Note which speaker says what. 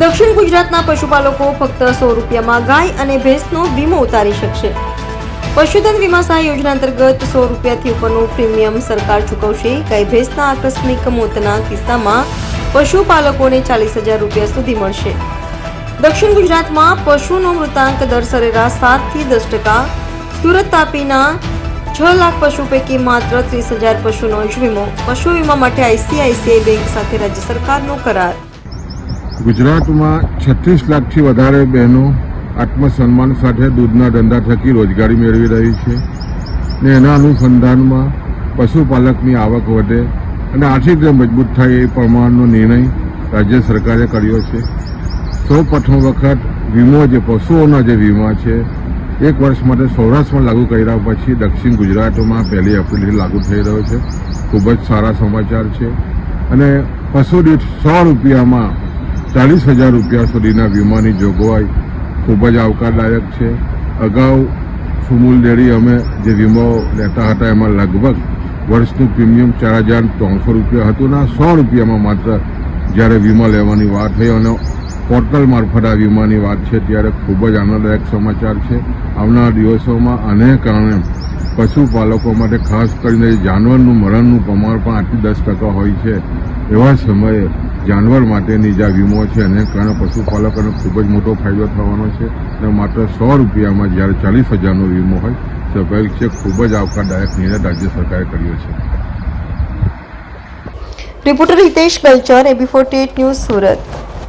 Speaker 1: દક્ષિણ ગુજરાતના પશુપાલકો ફક્ત સો રૂપિયામાં ગાય અને ભેંસનો વીમો ઉતારી શકશે. પશુધન વીમા સહાય યોજના અંતર્ગત સો રૂપિયાથી ઉપરનું પ્રીમિયમ સરકાર ચૂકવશે. ગાય ભેંસના આકસ્મિક મોતના કિસ્સામાં પશુપાલકોને ચાલીસ હજાર રૂપિયા સુધી મળશે. દક્ષિણ ગુજરાતમાં પશુનો મૃતાંક દર સરેરાશ સાતથી દસ ટકા. સુરત તાપીના છ લાખ પશુ પૈકી માત્ર ત્રીસ હજાર પશુનો જ વીમો. પશુ વીમા માટે આઈસીઆઈસીઆઈ બેંક સાથે રાજ્ય સરકારનો કરાર.
Speaker 2: ગુજરાતમાં છત્રીસ લાખથી વધારે બહેનો આત્મસન્માન સાથે દૂધના ધંધા થકી રોજગારી મેળવી રહી છે ને એના અનુસંધાનમાં પશુપાલકની આવક વધે અને આર્થિક રીતે મજબૂત થાય એ પ્રમાણનો નિર્ણય રાજ્ય સરકારે કર્યો છે. સૌ પ્રથમ વખત વીમો જે પશુઓના જે વીમા છે, એક વર્ષ માટે સૌરાષ્ટ્રમાં લાગુ કર્યા પછી દક્ષિણ ગુજરાતમાં પહેલી એપ્રિલથી લાગુ થઈ રહ્યો છે. ખૂબ જ સારા સમાચાર છે અને પશુ દીઠ સો રૂપિયામાં ચાલીસ હજાર રૂપિયા સુધીના વીમાની જોગવાઈ ખૂબ જ આવકારદાયક છે. અગાઉ સુમૂલ ડેરી અમે જે વીમો લેતા હતા એમાં લગભગ વર્ષનું પ્રીમિયમ ચાર હજાર ત્રણસો રૂપિયા હતું અને સો રૂપિયામાં માત્ર જ્યારે વીમા લેવાની વાત થઈ અને પોર્ટલ મારફત આ વીમાની વાત છે ત્યારે ખૂબ જ આનંદદાયક સમાચાર છે. આવનારા દિવસોમાં આને કારણે પશુપાલકો માટે ખાસ કરીને જાનવરનું મરણનું પ્રમાણ પણ આઠથી દસ ટકા હોય છે. એવા સમયે જાનવર માટેની જે વીમો છે એને કારણે પશુપાલકોને ખૂબ જ મોટો ફાયદો થવાનો છે અને માત્ર સો રૂપિયામાં જ્યારે ચાલીસ હજારનો વીમો હોય સ્વાભાવિક છે ખૂબ જ આવકારદાયક નિર્ણય રાજ્ય સરકારે કર્યો છે.
Speaker 1: Reporter Hitesh culture A B forty news Surat.